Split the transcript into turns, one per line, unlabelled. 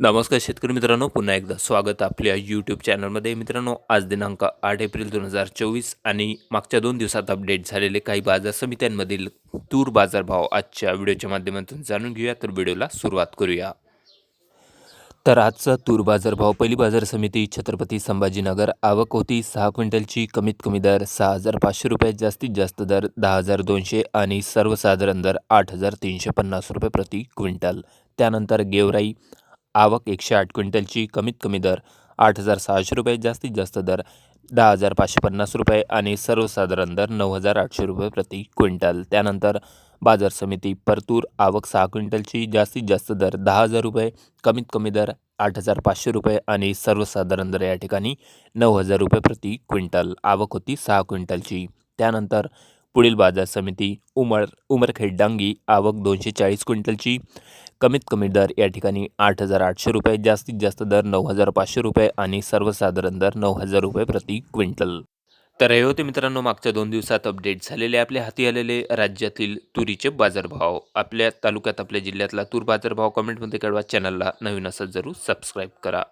नमस्कार शेतकरी मित्रांनो पुन्हा एकदा स्वागत आपल्या यूट्यूब चॅनलमध्ये मित्रांनो आज दिनांक आठ एप्रिल दोन हजार चोवीस आणि मागच्या दोन दिवसात अपडेट झालेले काही बाजार समित्यांमधील तूर बाजारभाव आजच्या व्हिडिओच्या माध्यमातून जाणून घेऊया. तर व्हिडिओला सुरुवात करूया. तर आजचा तूर बाजारभाव पहिली बाजार समिती छत्रपती संभाजीनगर. आवक होती सहा क्विंटलची कमीत कमी दर सहा हजार पाचशे रुपये जास्तीत जास्त दर दहा हजार दोनशे आणि सर्वसाधारण दर आठ हजार तीनशे पन्नास रुपये प्रति क्विंटल. त्यानंतर गेवराई आवक एकशे आठ क्विंटलची कमीत कमी दर आठ हजार सहाशे रुपये जास्तीत जास्त दर दहा हजार पाचशे पन्नास रुपये आणि सर्वसाधारण दर नऊ हजार आठशे रुपये प्रति क्विंटल. त्यानंतर बाजार समिती परतूर आवक सहा क्विंटलची जास्तीत जास्त दर दहा हजार रुपये कमीत कमी दर आठ हजार पाचशे रुपये आणि सर्वसाधारण दर या ठिकाणी नऊ हजार रुपये प्रति क्विंटल. आवक होती सहा क्विंटलची. त्यानंतर पुढील बाजार समिती उमर उमरखेड डांगी आवक दोनशे चाळीस क्विंटलची कमीत कमी दर या ठिकाणी आठ हजार आठशे रुपये जास्तीत जास्त दर नऊ हजार पाचशे रुपये आणि सर्वसाधारण दर नऊ हजार रुपये प्रति क्विंटल. तर हे होते मित्रांनो मागच्या दोन दिवसात अपडेट झालेले आपल्या हाती आलेले राज्यातील तुरीचे बाजारभाव. आपल्या तालुक्यात आपल्या जिल्ह्यातला तूर बाजारभाव कमेंटमध्ये कळवा. चॅनलला नवीन असं जरूर सबस्क्राईब करा.